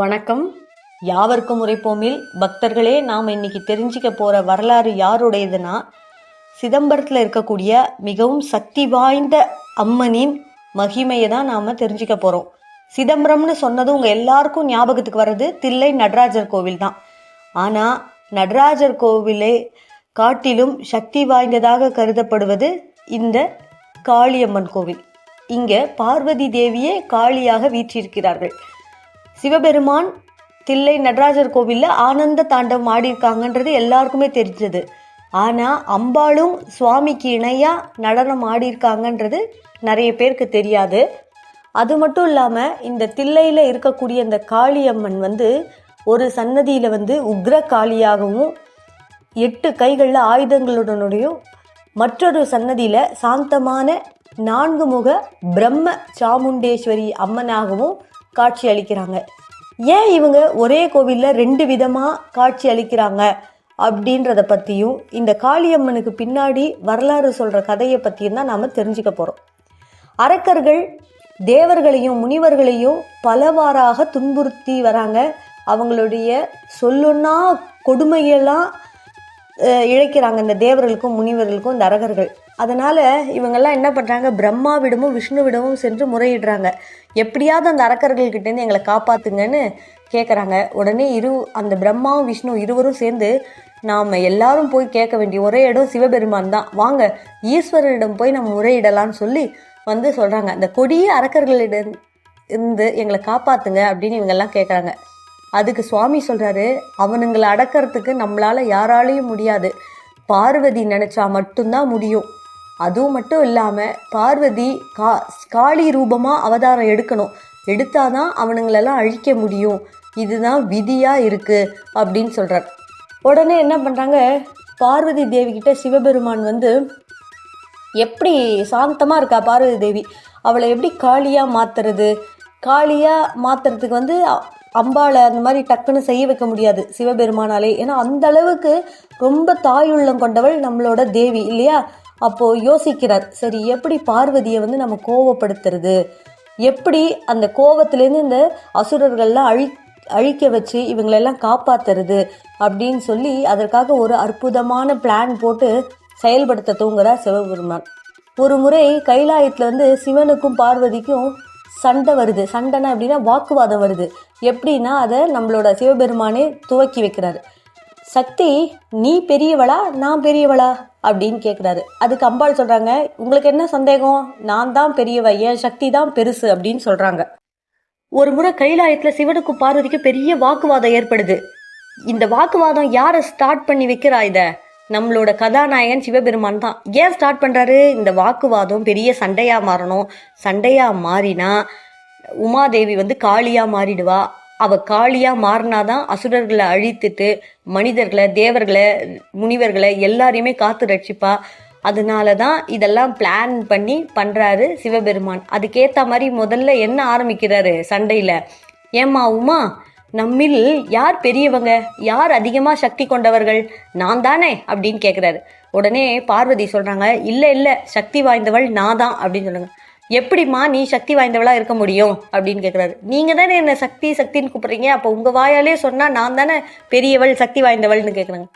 வணக்கம். யாவர்க்கும் உரைப்போமில் பக்தர்களே நாம் இன்னைக்கு தெரிஞ்சுக்க போகிற வரலாறு யாருடையதுன்னா சிதம்பரத்தில் இருக்கக்கூடிய மிகவும் சக்தி வாய்ந்த அம்மனின் மகிமையை தான் நாம் தெரிஞ்சுக்க போகிறோம் சிதம்பரம்னு சொன்னது உங்கள் எல்லாருக்கும் ஞாபகத்துக்கு வர்றது தில்லை நடராஜர் கோவில் தான். ஆனால் நடராஜர் கோவிலே காட்டிலும் சக்தி வாய்ந்ததாக கருதப்படுவது இந்த காளியம்மன் கோவில். இங்கே பார்வதி தேவியே காளியாக வீற்றிருக்கிறார்கள். சிவபெருமான் தில்லை நடராஜர் கோவிலில் ஆனந்த தாண்டவம் ஆடியிருக்காங்கன்றது எல்லாருக்குமே தெரிஞ்சது. ஆனால் அம்பாளும் சுவாமிக்கு இணையாக நடனம் ஆடியிருக்காங்கன்றது நிறைய பேருக்கு தெரியாது. அது மட்டும் இல்லாமல் இந்த தில்லையில் இருக்கக்கூடிய இந்த காளியம்மன் வந்து ஒரு சன்னதியில் வந்து உக்ர காளியாகவும் எட்டு கைகளில் ஆயுதங்களுடனுடையும் மற்றொரு சன்னதியில் சாந்தமான நான்கு முக பிரம்ம சாமுண்டேஸ்வரி அம்மனாகவும் காட்சி அளிக்கிறாங்க. ஏன் இவங்க ஒரே கோவிலில் ரெண்டு விதமாக காட்சி அளிக்கிறாங்க? அப்படின்றத பற்றியும் இந்த காளியம்மனுக்கு பின்னாடி வரலாறு சொல்கிற கதையை பற்றியும் தான் நாம் தெரிஞ்சுக்க போகிறோம் அரக்கர்கள் தேவர்களையும் முனிவர்களையும் பலவாறாக துன்புறுத்தி வராங்க. அவங்களுடைய சொல்லுன்னா கொடுமையெல்லாம் இழைக்கிறாங்க இந்த தேவர்களுக்கும் முனிவர்களுக்கும் இந்த அரகர்கள் அதனால் இவங்கெல்லாம் என்ன பண்ணுறாங்க பிரம்மாவிடமும் விஷ்ணுவிடமும் சென்று முறையிடுறாங்க. எப்படியாவது அந்த அரக்கர்கள்கிட்டேருந்து எங்களை காப்பாற்றுங்கன்னு கேட்குறாங்க உடனே இரு அந்த பிரம்மாவும் விஷ்ணு இருவரும் சேர்ந்து நாம் எல்லாரும் போய் கேட்க வேண்டிய ஒரே இடம் சிவபெருமான் தான். வாங்க ஈஸ்வரரிடம் போய் நம்ம முறையிடலாம்னு சொல்லி வந்து சொல்கிறாங்க அந்த கொடிய அரக்கர்களிடம் இருந்து எங்களை காப்பாற்றுங்க அப்படின்னு இவங்கெல்லாம் கேட்குறாங்க அதுக்கு சுவாமி சொல்கிறாரு அவனுங்களை அடக்கிறதுக்கு நம்மளால் யாராலையும் முடியாது. பார்வதி நினச்சா மட்டும்தான் முடியும். அதுவும் மட்டும் இல்லாமல் பார்வதி கா காளி ரூபமாக அவதாரம் எடுக்கணும். எடுத்தால் தான் அவனுங்களெல்லாம் அழிக்க முடியும். இதுதான் விதியாக இருக்குது அப்படின்னு சொல்கிறார் உடனே என்ன பண்ணுறாங்க பார்வதி தேவி சிவபெருமான் வந்து எப்படி சாந்தமாக இருக்கா பார்வதி தேவி? அவளை எப்படி காளியாக மாற்றுறது காளியாக மாற்றுறதுக்கு வந்து அம்பாளை அந்த மாதிரி டக்குன்னு செய்ய வைக்க முடியாது சிவபெருமானாலே. ஏன்னா அந்த அளவுக்கு ரொம்ப தாயுள்ளம் கொண்டவள் நம்மளோட தேவி இல்லையா? அப்போது யோசிக்கிறார் சரி எப்படி பார்வதியை வந்து நம்ம கோவப்படுத்துறது? எப்படி அந்த கோவத்திலேருந்து இந்த அசுரர்கள்லாம் அழி அழிக்க வச்சு இவங்களெல்லாம் காப்பாத்துறது அப்படின்னு சொல்லி அதற்காக ஒரு அற்புதமான பிளான் போட்டு செயல்படுத்த தூங்குறார் சிவபெருமான். ஒரு முறை கைலாயத்தில் வந்து சிவனுக்கும் பார்வதிக்கும் சண்டை வருது. சண்டைனா எப்படின்னா வாக்குவாதம் வருது. எப்படின்னா அதை நம்மளோட சிவபெருமானே துவக்கி வைக்கிறாரு. சக்தி நீ பெரியவளா நான் பெரியவளா? அப்படின்னு கேட்குறாரு அதுக்கு அம்பாள் சொல்கிறாங்க உங்களுக்கு என்ன சந்தேகம்? நான் தான் பெரியவ என் சக்தி தான் பெருசு அப்படின்னு சொல்கிறாங்க ஒரு முறை கைலாயத்தில் சிவனுக்கும் பார்வதிக்கும் பெரிய வாக்குவாதம் ஏற்படுது. இந்த வாக்குவாதம் யாரை ஸ்டார்ட் பண்ணி வைக்கிறா இதை? நம்மளோட கதாநாயகன் சிவபெருமான் தான். ஏன் ஸ்டார்ட் பண்ணுறாரு இந்த வாக்குவாதம் பெரிய சண்டையாக மாறணும். சண்டையாக மாறினா உமாதேவி வந்து காளியாக மாறிடுவா. அவ காளியா மாறினாதான் அசுரர்களை அழித்துட்டு மனிதர்களை தேவர்களை முனிவர்களை எல்லாரையுமே காத்து ரட்சிப்பா. அதனால தான் இதெல்லாம் பிளான் பண்ணி பண்ணுறாரு சிவபெருமான். அதுக்கேற்ற மாதிரி முதல்ல என்ன ஆரம்பிக்கிறாரு சண்டையில்? ஏம்மா உமா நம்மில் யார் பெரியவங்க? யார் அதிகமாக சக்தி கொண்டவர்கள்? நான் தானே? அப்படின்னு கேட்குறாரு உடனே பார்வதி சொல்கிறாங்க இல்லை இல்லை சக்தி வாய்ந்தவள் நான் தான் அப்படின்னு சொல்லுங்க எப்படிம்மா நீ சக்தி வாய்ந்தவளாக இருக்க முடியும்? அப்படின்னு கேட்குறாரு நீங்கள் தானே என்ன சக்தி சக்தின்னு கூப்பிட்றீங்க. அப்போ உங்கள் வாயாலே சொன்னால் நான் தானே பெரியவள் சக்தி வாய்ந்தவள்னு கேட்குறாங்க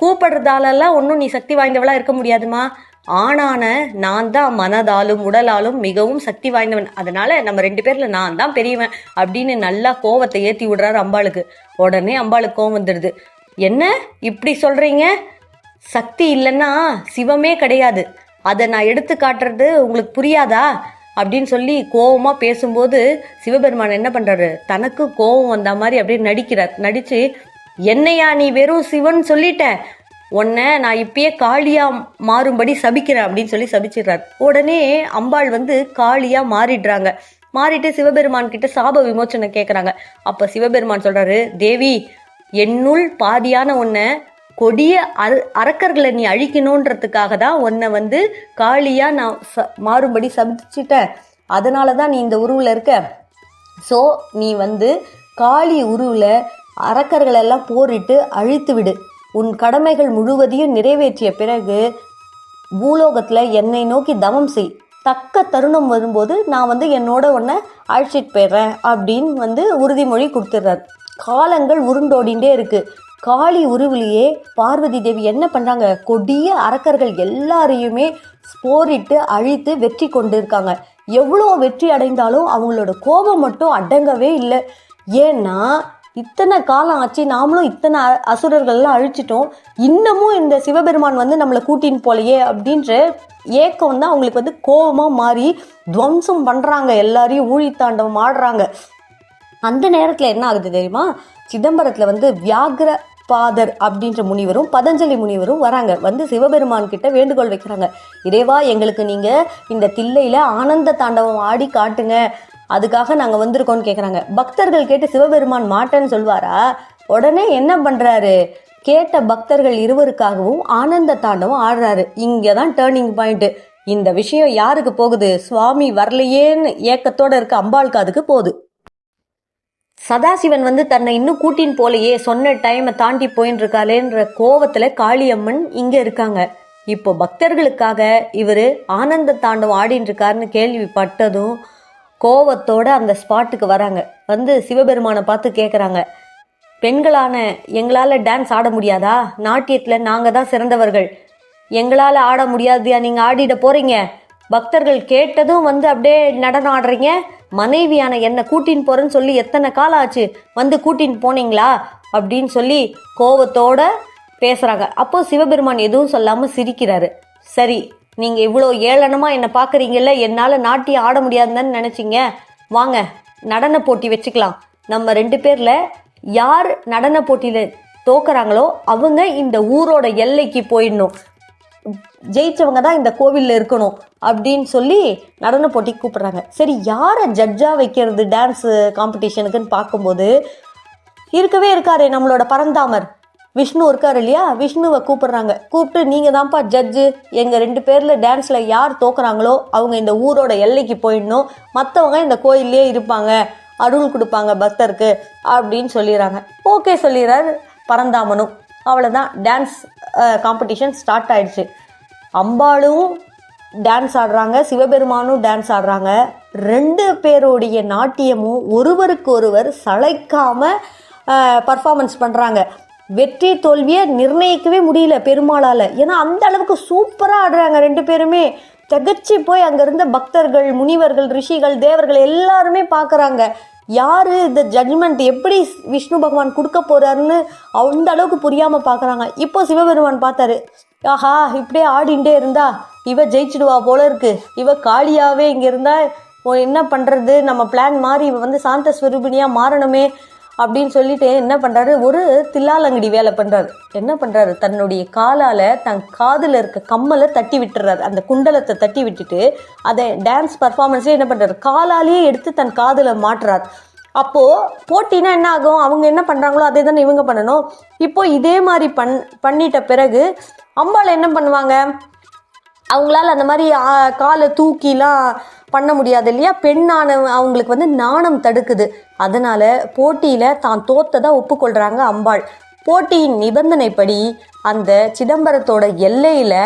கூப்பிடுறதாலெல்லாம் ஒன்றும் நீ சக்தி வாய்ந்தவளாக இருக்க முடியாதுமா? ஆனான நான் தான் மனதாலும் உடலாலும் மிகவும் சக்தி வாய்ந்தவன். அதனால நம்ம ரெண்டு பேர்ல நான் தான் பெரியவன் அப்படின்னு நல்லா கோவத்தை ஏற்றி விடுறாரு அம்பாளுக்கு. உடனே அம்பாளுக்கு கோவம் வந்துடுது. என்ன? இப்படி சொல்றீங்க? சக்தி இல்லைன்னா சிவமே கிடையாது. அதை நான் எடுத்து காட்டுறது உங்களுக்கு புரியாதா? அப்படின்னு சொல்லி கோவமாக பேசும்போது சிவபெருமான் என்ன பண்ணுறாரு தனக்கு கோவம் வந்த மாதிரி அப்படியே நடிக்கிறார். நடித்து என்னையா நீ வெறும் சிவன் சொல்லிட்ட? உன்னை நான் இப்பயே காளியாக மாறும்படி சபிக்கிறேன் அப்படின்னு சொல்லி சபிச்சிடுறார். உடனே அம்பாள் வந்து காளியாக மாறிடுறாங்க. மாறிட்டு சிவபெருமான் கிட்ட சாப விமோச்சனை கேட்குறாங்க அப்போ சிவபெருமான் சொல்கிறாரு தேவி என்னுள் பாதியான உன்னை கொடிய அர அரக்கர்களை நீ அழிக்கணுன்றதுக்காக தான் உன்னை வந்து காளியாக நான் ச மாறும்படி சபிச்சிட்டேன் அதனால தான் நீ இந்த உருவில் இருக்க. ஸோ நீ வந்து காளி உருவில் அரக்கர்களெல்லாம் போரிட்டு அழித்து விடு. உன் கடமைகள் முழுவதையும் நிறைவேற்றிய பிறகு பூலோகத்தில் என்னை நோக்கி தவம் செய். தக்க தருணம் வரும்போது நான் வந்து என்னோட உன்னை அழைச்சிட்டு போயிடுறேன் அப்படின்னு வந்து உறுதிமொழி கொடுத்துட்றாரு. காலங்கள் உருண்டோடிண்டே இருக்குது காளி உருவிலேயே பார்வதி தேவி என்ன பண்ணுறாங்க கொடிய அரக்கர்கள் எல்லாரையுமே ஸ்போரிட்டு அழித்து வெற்றி கொண்டு இருக்காங்க எவ்வளோ வெற்றி அடைந்தாலும் அவங்களோட கோபம் மட்டும் அடங்கவே இல்லை. ஏன்னா இத்தனை காலம் ஆச்சு நாமளும் இத்தனை அ- அசுரர்கள்லாம் அழிச்சிட்டோம். இன்னமும் இந்த சிவபெருமான் வந்து நம்மளை கூட்டின்னு போலையே அப்படின்ற ஏக்கம் வந்து அவங்களுக்கு வந்து கோபமாக மாறி துவம்சம் பண்ணுறாங்க எல்லாரையும் ஊழித்தாண்டவம் ஆடுறாங்க. அந்த நேரத்தில் என்ன ஆகுது தெரியுமா? சிதம்பரத்தில் வந்து வியாகர பாதர் அப்படின்ற முனிவரும் பதஞ்சலி முனிவரும் வராங்க. வந்து சிவபெருமான் கிட்ட வேண்டுகோள் வைக்கிறாங்க. இறைவா எங்களுக்கு நீங்கள் இந்த தில்லையில் ஆனந்த தாண்டவம் ஆடி காட்டுங்க. அதுக்காக நாங்கள் வந்திருக்கோம்னு கேட்குறாங்க பக்தர்கள் கேட்டு சிவபெருமான் மாட்டேன்னு சொல்வாரா? உடனே என்ன பண்ணுறாரு கேட்ட பக்தர்கள் இருவருக்காகவும் ஆனந்த தாண்டவம் ஆடுறாரு. இங்கே தான் டேர்னிங் பாயிண்ட் இந்த விஷயம் யாருக்கு போகுது? சுவாமி வரலையேன்னு ஏக்கத்தோட இருக்க அம்பாள் காதுக்கு போகுது. சதாசிவன் வந்து தன்னை இன்னும் கூட்டின்னு போலையே சொன்ன டைமை தாண்டி போயின்னு இருக்காளேன்ற காளியம்மன் இங்கே இருக்காங்க. இப்போ பக்தர்களுக்காக இவர் ஆனந்த தாண்டவம் ஆடின்னு இருக்காருன்னு கேள்விப்பட்டதும் கோவத்தோட அந்த ஸ்பாட்டுக்கு வராங்க. வந்து சிவபெருமானை பார்த்து கேட்குறாங்க பெண்களான எங்களால் டான்ஸ் ஆட முடியாதா? நாட்டியத்தில் நாங்கள் தான் சிறந்தவர்கள். எங்களால் ஆட முடியாதியா? நீங்கள் ஆடிட போகிறீங்க பக்தர்கள் கேட்டதும் வந்து அப்படியே நடனம் ஆடுறீங்க மனைவியான என்னை கூட்டின்னு போகிறேன்னு சொல்லி எத்தனை காலம் ஆச்சு? வந்து கூட்டின்னு போனீங்களா? அப்படின்னு சொல்லி கோவத்தோட பேசுகிறாங்க அப்போ சிவபெருமான் எதுவும் சொல்லாமல் சிரிக்கிறாரு. சரி நீங்கள் இவ்வளோ ஏளனமாக என்னை பார்க்குறீங்கல்ல என்னால் நாட்டியம் ஆட முடியாதுன்னு நினச்சிங்க. வாங்க நடன போட்டி வச்சுக்கலாம். நம்ம ரெண்டு பேரில் யார் நடன போட்டியில் தோக்குறாங்களோ அவங்க இந்த ஊரோட எல்லைக்கு போயிடணும். ஜெயிச்சவங்க தான் இந்த கோவிலில் இருக்கணும் அப்படின்னு சொல்லி நடன போட்டிக்கு கூப்பிட்றாங்க. சரி யாரை ஜட்ஜாக வைக்கிறது டான்ஸு காம்படிஷனுக்குன்னு பார்க்கும்போது இருக்கவே இருக்காரு நம்மளோட பரந்தாமர். விஷ்ணு இருக்கார் இல்லையா? விஷ்ணுவை கூப்பிடுறாங்க. கூப்பிட்டு நீங்கள் தான்ப்பா ஜட்ஜு எங்கள் ரெண்டு பேரில் டான்ஸில் யார் தோக்குறாங்களோ அவங்க இந்த ஊரோட எல்லைக்கு போயிடணும். மற்றவங்க இந்த கோயிலே இருப்பாங்க. அருள் கொடுப்பாங்க பக்தருக்கு. அப்படின்னு சொல்லிடுறாங்க. ஓகே சொல்லிடுறாரு பரந்தாமனும். அவ்வளோதான் டான்ஸ் காம்படிஷன் ஸ்டார்ட் ஆயிடுச்சு. அம்பாளும் டான்ஸ் ஆடுறாங்க சிவபெருமானும் டான்ஸ் ஆடுறாங்க. ரெண்டு பேருடைய நாட்டியமும் ஒருவருக்கு ஒருவர் சளைக்காமல் பர்ஃபார்மன்ஸ் பண்ணுறாங்க வெற்றி தோல்வியை நிர்ணயிக்கவே முடியல பெருமாளால். ஏன்னா அந்த அளவுக்கு சூப்பராக ஆடுறாங்க ரெண்டு பேருமே. திகச்சு போய் அங்கே இருந்த பக்தர்கள் முனிவர்கள் ரிஷிகள் தேவர்கள் எல்லாருமே பார்க்குறாங்க யார் இந்த ஜட்ஜ்மெண்ட் எப்படி விஷ்ணு பகவான் கொடுக்க போகிறாருன்னு அந்த அளவுக்கு புரியாமல் பார்க்குறாங்க இப்போ சிவபெருமான் பார்த்தாரு. ஆஹா இப்படியே ஆடிண்டே இருந்தா இவ ஜெயிச்சிடுவா போல இருக்கு. இவ காளியாகவே இங்கே இருந்தால் ஓ, என்ன பண்ணுறது நம்ம பிளான் மாறி இவ வந்து சாந்த ஸ்வரூபிணியாக மாறணுமே. அப்படின்னு சொல்லிட்டு என்ன பண்ணுறாரு ஒரு தில்லாலங்கடி வேலை பண்ணுறாரு என்ன பண்ணுறாரு தன்னுடைய காலால் தன் காதில் இருக்க கம்மலை தட்டி விட்டுறாரு. அந்த குண்டலத்தை தட்டி விட்டுட்டு அதை டான்ஸ் பர்ஃபார்மன்ஸே என்ன பண்ணுறாரு காலாலேயே எடுத்து தன் காதில் மாட்டுறார். அப்போது போட்டினா என்ன ஆகும்? அவங்க என்ன பண்ணுறாங்களோ அதே தானே இவங்க பண்ணணும். இப்போ இதே மாதிரி பண் பண்ணிட்ட பிறகு அம்பாள் என்ன பண்ணுவாங்க? அவங்களால அந்த மாதிரி காலை தூக்கிலாம் பண்ண முடியாது இல்லையா? பெண்ணான அவங்களுக்கு வந்து நாணம் தடுக்குது. அதனால போட்டியில் தான் தோத்ததா ஒப்புக்கொள்கிறாங்க அம்பாள். போட்டியின் நிபந்தனைப்படி அந்த சிதம்பரத்தோட எல்லையில்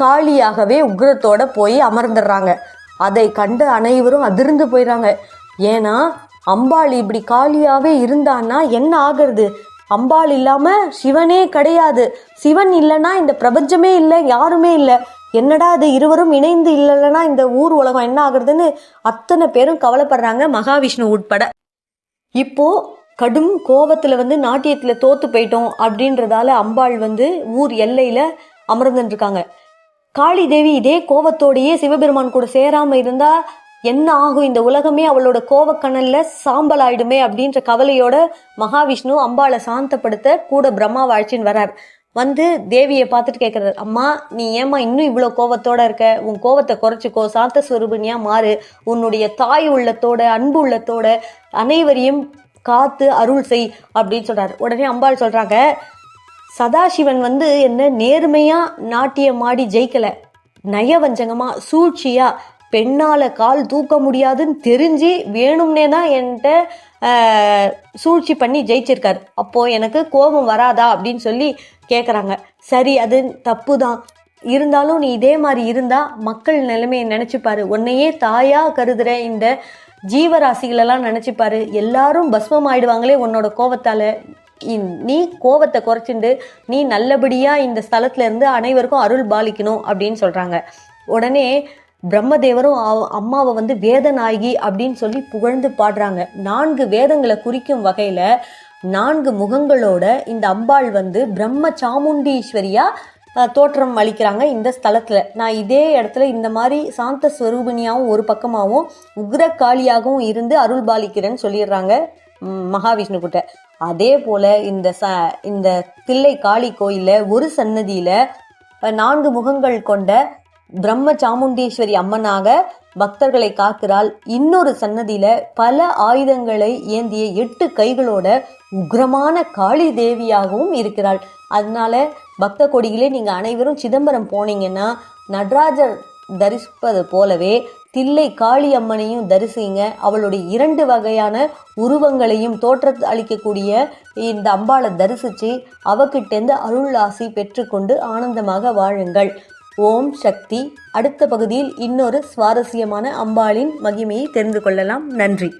காளியாகவே உக்ரத்தோட போய் அமர்ந்துடுறாங்க. அதை கண்டு அனைவரும் அதிர்ந்து போயிடுறாங்க ஏன்னா அம்பாள் இப்படி காளியாவே இருந்தான்னா என்ன ஆகிறது? அம்பாள் இல்லாம சிவனே கிடையாது. சிவன் இல்லைன்னா இந்த பிரபஞ்சமே இல்லை யாருமே இல்லை. என்னடா அது இருவரும் இணைந்து இல்லைன்னா இந்த ஊர் உலகம் என்ன ஆகுறதுன்னு அத்தனை பேரும் கவலைப்படுறாங்க மகாவிஷ்ணு உட்பட. இப்போ கடும் கோவத்துல வந்து நாட்டியத்துல தோத்து போயிட்டோம் அப்படின்றதால அம்பாள் வந்து ஊர் எல்லையில அமர்ந்துருக்காங்க காளி தேவி இதே கோவத்தோடையே சிவபெருமான் கூட சேராம இருந்தா என்ன ஆகும்? இந்த உலகமே அவளோட கோவக்கணல்ல சாம்பல் ஆயிடுமே அப்படின்ற கவலையோட மகாவிஷ்ணு அம்பாளை சாந்தப்படுத்த கூட பிரம்மா வாழ்ச்சின்னு வரார் வந்து தேவியை பார்த்துட்டு கேட்குறாரு அம்மா நீ ஏம்மா இன்னும் இவ்வளோ கோவத்தோடு இருக்க? உன் கோவத்தை குறைச்சிக்கோ சாந்த சுரூபினியாக மாறு. உன்னுடைய தாய் உள்ளத்தோட அன்பு உள்ளத்தோட அனைவரையும் காத்து அருள் செய் அப்படின்னு சொல்கிறார் உடனே அம்பாள் சொல்கிறாங்க சதாசிவன் வந்து என்ன நேர்மையாக நாட்டியமாடி ஜெயிக்கல. நயவஞ்சகமாக சூழ்ச்சியாக பெண்ணால் கால் தூக்க முடியாதுன்னு தெரிஞ்சு வேணும்னே தான் என்கிட்ட சூழ்ச்சி பண்ணி ஜெயிச்சிருக்காரு. அப்போ எனக்கு கோபம் வராதா அப்படின்னு சொல்லி கேட்குறாங்க சரி அது தப்பு தான் இருந்தாலும் நீ இதே மாதிரி இருந்தா மக்கள் நிலைமையை நினைச்சு உன்னையே தாயா கருதுற இந்த ஜீவராசிகளெல்லாம் நினச்சிப்பாரு. எல்லாரும் பஸ்மம் ஆயிடுவாங்களே உன்னோட கோபத்தால். நீ கோவத்தை குறைச்சிண்டு நீ நல்லபடியாக இந்த ஸ்தலத்துலேருந்து அனைவருக்கும் அருள் பாலிக்கணும் அப்படின்னு சொல்கிறாங்க உடனே பிரம்மதேவரும் அம்மாவை வந்து வேதநாயகி அப்படின்னு சொல்லி புகழ்ந்து பாடுறாங்க. நான்கு வேதங்களை குறிக்கும் வகையில நான்கு முகங்களோட இந்த அம்பாள் வந்து பிரம்ம சாமுண்டீஸ்வரியா தோற்றம் அளிக்கிறாங்க இந்த ஸ்தலத்தில். நான் இதே இடத்துல இந்த மாதிரி சாந்த ஸ்வரூபிணியாகவும் ஒரு பக்கமாகவும் உக்ரகாளியாகவும் இருந்து அருள் பாலிக்கிறேன்னு சொல்லிடுறாங்க மகாவிஷ்ணு கிட்ட. அதே போல இந்த ச இந்த தில்லை காளி கோயிலில் ஒரு சன்னதியில் நான்கு முகங்கள் கொண்ட பிரம்ம சாமுண்டீஸ்வரி அம்மனாக பக்தர்களை காக்கிறாள். இன்னொரு சன்னதியில பல ஆயுதங்களை ஏந்திய எட்டு கைகளோட உக்ரமான காளி தேவியாகவும் இருக்கிறாள். அதனால பக்த கொடிகளே நீங்க அனைவரும் சிதம்பரம் போனீங்கன்னா நடராஜர் தரிசிப்பது போலவே தில்லை காளி அம்மனையும் தரிசிங்க. அவளுடைய இரண்டு வகையான உருவங்களையும் தோற்றத்தை அளிக்கக்கூடிய இந்த அம்பாளை தரிசிச்சு அவகிட்டேருந்து அருள் ஆசி பெற்றுக்கொண்டு ஆனந்தமாக வாழுங்கள். ஓம் சக்தி. அடுத்த பகுதியில் இன்னொரு சுவாரஸ்யமான அம்பாளின் மகிமையை தெரிந்து கொள்ளலாம். நன்றி.